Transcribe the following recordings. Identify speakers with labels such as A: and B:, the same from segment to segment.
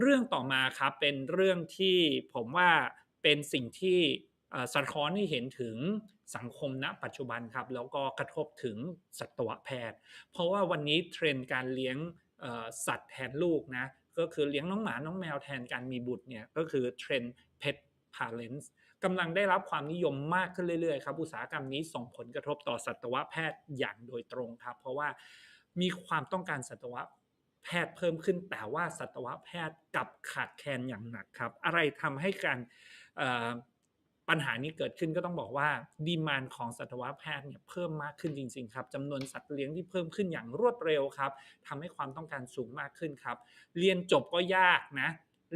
A: เรื่องต่อมาครับเป็นเรื่องที่ผมว่าเป็นสิ่งที่สะท้อนให้เห็นถึงสังคมณปัจจุบันครับแล้วก็กระทบถึงสัตวแพทย์ เพราะว่าวันนี้เทรนด์การเลี้ยงสัตว์แทนลูกนะก็คือเลี้ยงน้องหมาน้องแมวแทนการมีบุตรเนี่ยก็คือเทรนด์ pet parents กำลังได้รับความนิยมมากขึ้นเรื่อยๆครับอุตสาหกรรมนี้ส่งผลกระทบต่อสัตวแพทย์อย่างโดยตรงครับ เพราะว่ามีความต้องการสัตว แพทย์เพิ่มขึ้น แต่ว่าสัตวแพทย์กับขาดแคลนอย่างหนักครับ อะไรทำให้การปัญหานี้เกิดขึ้นก็ต้องบอกว่าดีมานของสัตวแพทย์เนี่ยเพิ่มมากขึ้นจริง ๆ ครับจำนวนสัตว์เลี้ยงที่เพิ่มขึ้นอย่างรวดเร็วครับทำให้ความต้องการสูงมากขึ้นครับ เรียนจบก็ยากนะ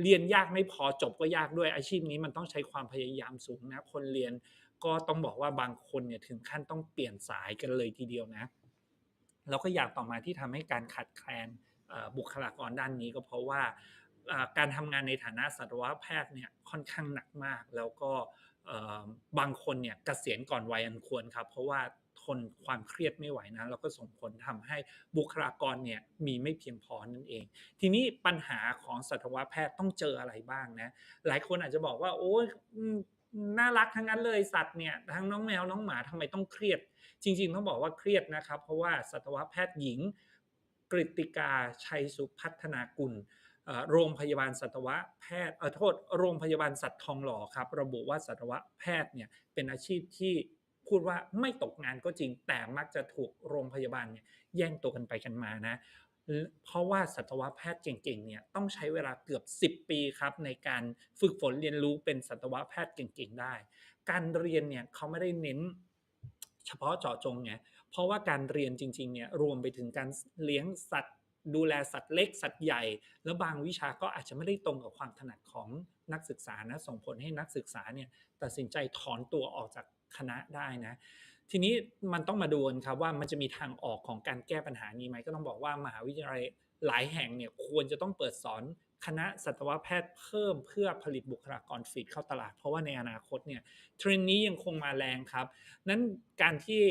A: เรียนยากไม่พอจบก็ยากด้วยอาชีพนี้มันต้องใช้ความพยายามสูงนะคนเรียนก็ต้องบอกว่าบางคนเนี่ยถึงขั้นต้องเปลี่ยนสายกันเลยทีเดียวนะ แล้วก็อยากต่อมาที่ทำให้การขาดแคลน บุคลากรด้านนี้ก็เพราะว่าการทำงานในฐานะสัตวแพทย์เนี่ยค่อนข้างหนักมาก แล้วก็บางคนเนี่ยกเกษียณก่อนวัยอันควรครับ เพราะว่าทนความเครียดไม่ไหวนะแล้วก็ส่งผลทำให้บุคลากรเนี่ยมีไม่เพียงพอนั่นเอง ทีนี้ปัญหาของสัตวแพทย์ต้องเจออะไรบ้างนะ หลายคนอาจจะบอกว่า โอ้ยน่ารักทั้งนั้นเลยสัตว์เนี่ยทั้งน้องแมวน้องหมาทำไมต้องเครียด จริง ๆ ต้องบอกว่าเครียดนะครับ เพราะว่าสัตวแพทย์หญิง กริติกาชัยสุพัฒนากุลโรงพยาบาลสัตวแพทย์เออโทษโรงพยาบาลสัตว์ทองหล่อครับ ระบุว่าสัตวแพทย์เนี่ยเป็นอาชีพที่พูดว่าไม่ตกงานก็จริง แต่มักจะถูกโรงพยาบาลเนี่ยแย่งตัวกันไปกันมานะ เพราะว่าสัตวแพทย์เก่งๆเนี่ยต้องใช้เวลาเกือบ 10 ปีครับ ในการฝึกฝนเรียนรู้เป็นสัตวแพทย์เก่งๆได้ การเรียนเนี่ยเขาไม่ได้เน้น เฉพาะเจาะจงไงเพราะว่าการเรียนจริงๆเนี่ยรวมไปถึงการเลี้ยงสัตว์ ดูแลสัตว์เล็กสัตว์ใหญ่ แล้วบางวิชาก็อาจจะไม่ได้ตรงกับความถนัดของนักศึกษานะส่งผลให้นักศึกษาเนี่ยตัดสินใจถอนตัวออกจากคณะได้นะ ทีนี้มันต้องมาดูนครับว่ามันจะมีทางออกของการแก้ปัญหานี้ไหมก็ต้องบอกว่ามหาวิทยาลัย หลายแห่งเนี่ยควรจะต้องเปิดสอนคณะสัตวแพทย์เพิ่มเพื่อผลิตบุคลากรฟิตเข้าตลาด เพราะว่าในอนาคตเนี่ยเทรนนี้ยังคงมาแรงครับ นั้นการที่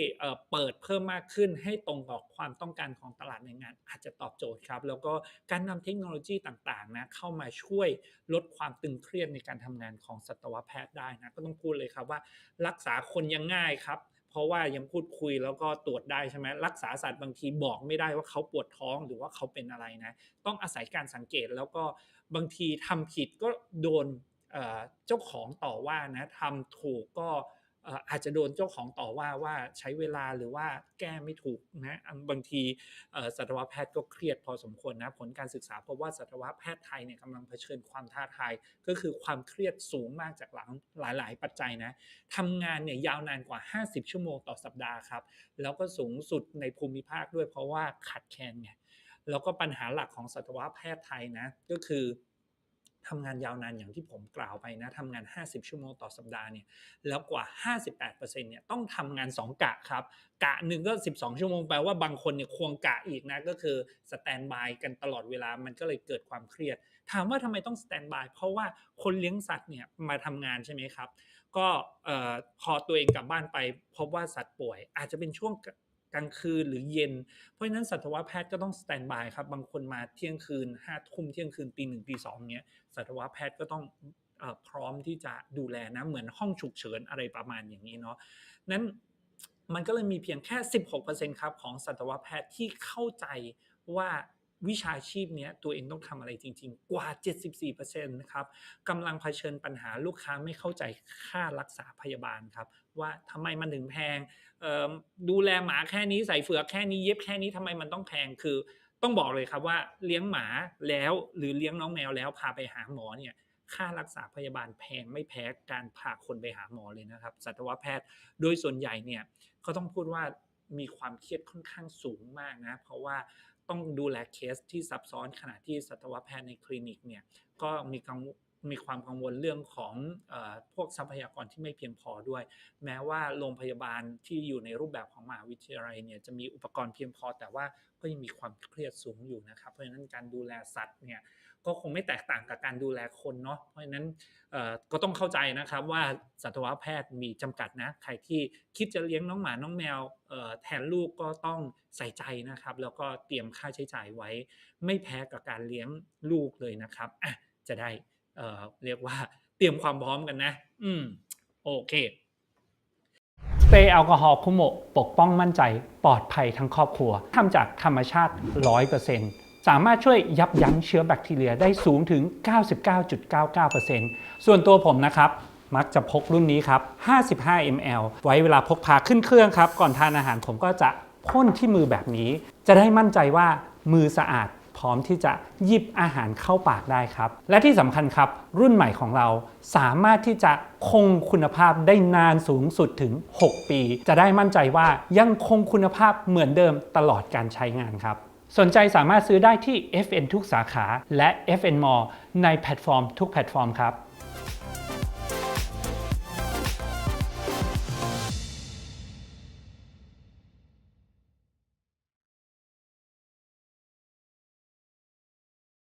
A: เปิดเพิ่มมากขึ้นให้ตรงกับความต้องการของตลาดในงาน อาจจะตอบโจทย์ครับ แล้วก็การนำเทคโนโลยีต่างๆนะเข้ามาช่วยลดความตึงเครียดในการทำงานของสัตวแพทย์ได้นะก็ต้องพูดเลยครับว่า รักษาคนยังง่ายครับ เพราะว่ายังพูดคุยแล้วก็ตรวจได้ใช่ไหมรักษาสัตว์บางทีบอกไม่ได้ว่าเขาปวดท้องหรือว่าเขาเป็นอะไรนะ ต้องอาศัยการสังเกตแล้วก็บางทีทำผิดก็โดนเจ้าของต่อว่านะทำถูกก็ อาจจะโดนเจ้าของต่อว่าว่าใช้เวลาหรือว่าแก้ไม่ถูกนะบางทีสัตวแพทย์ก็เครียดพอสมควรนะผลการศึกษาพบว่าสัตวแพทย์ไทยเนี่ยกำลังเผชิญความท้าทายก็คือความเครียดสูงมากจากหลังหลาย ๆ ปัจจัยนะทำงานเนี่ยยาวนานกว่า 50 ชั่วโมงต่อสัปดาห์ครับ แล้วก็สูงสุดในภูมิภาคด้วยเพราะว่าขาดแคลนเนี่ยแล้วก็ปัญหาหลักของสัตวแพทย์ไทยนะก็คือ ทำงานยาวนานอย่างที่ผมกล่าวไปนะทำงาน 50 ชั่วโมงต่อสัปดาห์เนี่ยแล้วกว่า 58%เนี่ยต้องทำงาน 2 กะครับ กะหนึ่งก็ 12 ชั่วโมงแปลว่าบางคนเนี่ยควงกะอีกนะก็คือสแตนบายกันตลอดเวลามันก็เลยเกิดความเครียด ถามว่าทำไมต้องสแตนบายเพราะว่าคนเลี้ยงสัตว์เนี่ยมาทำงานใช่ไหมครับ ก็พอตัวเองกลับบ้านไปพบว่าสัตว์ป่วย อาจจะเป็นช่วง กลางคืนหรือเย็น เพราะฉะนั้นสัตวแพทย์ก็ต้องสแตนบายครับ บางคนมาเที่ยงคืนห้าทุ่มเที่ยงคืนตีหนึ่งตีสองเนี้ยสัตวแพทย์ก็ต้องพร้อมที่จะดูแลนะเหมือนห้องฉุกเฉินอะไรประมาณอย่างนี้เนาะนั้นมันก็เลยมีเพียงแค่ 16%ครับของสัตวแพทย์ที่เข้าใจว่า วิชาชีพเนี้ตัวเองต้องทำอะไรจริง ๆ กว่า 74%นะครับกำลังเผชิญปัญหาลูกค้าไม่เข้าใจค่ารักษาพยาบาลครับ ว่าทำไมมันถึงแพงดูแลหมาแค่นี้ใส่เฟือกแค่นี้เย็บแค่นี้ทำไมมันต้องแพงคือต้องบอกเลยครับว่าเลี้ยงหมาแล้วหรือเลี้ยงน้องแมวแล้วพาไปหาหมอเนี่ยค่ารักษาพยาบาลแพงไม่แพ้การพาคนไปหาหมอเลยนะครับสัตวแพทย์โดยส่วนใหญ่เนี่ยเขาต้องพูดว่ามีความเครียดค่อนข้างสูงมากนะ เพราะว่า ต้องดูแลเคสที่ซับซ้อนขณะที่สัตวแพทย์ในคลินิกเนี่ยก็มีกัง มีความกังวลเรื่องของอพวกทรัพยากรที่ไม่เพียงพอด้วย แม้ว่าโรงพยาบาลที่อยู่ในรูปแบบของมหาวิทยาลัยเนี่ยจะมีอุปกรณ์เพียงพอ แต่ว่าก็ยังมีความเครียดสูงอยู่นะครับเพราะฉะนั้นการดูแลสัตว์เนี่ยก็คงไม่แตกต่างกับการดูแลคนเนาะเพราะฉะนั้นก็ต้องเข้าใจนะครับว่าสัตวแพทย์มีจำกัดนะใครที่คิดจะเลี้ยงน้องหมาน้องแมวแทนลูกก็ต้องใส่ใจนะครับ แล้วก็เตรียมค่าใช้จ่ายไว้ ไม่แพ้กับการเลี้ยงลูกเลยนะครับะจะได้ เอ่อเรียกว่าเตรียมความพร้อมกันนะ อืม โอเคสเปรย์แอลกอฮอล์คุโมะปกป้องมั่นใจปลอดภัยทั้งครอบครัวทำจากธรรมชาติ 100%สามารถช่วยยับยั้งเชื้อแบคทีเรียได้สูงถึง 99.99%ส่วนตัวผมนะครับมักจะพกรุ่นนี้ครับ 55 ml ไว้เวลาพกพาขึ้นเครื่องครับ ก่อนทานอาหารผมก็จะพ่นที่มือแบบนี้ จะได้มั่นใจว่ามือสะอาด พร้อมที่จะหยิบอาหารเข้าปากได้ครับ และที่สำคัญครับ รุ่นใหม่ของเราสามารถที่จะคงคุณภาพได้นานสูงสุดถึง 6 ปี จะได้มั่นใจว่ายังคงคุณภาพเหมือนเดิมตลอดการใช้งานครับ สนใจสามารถซื้อได้ที่ FN ทุกสาขาและ FN Mall ในแพลตฟอร์มทุกแพลตฟอร์มครับ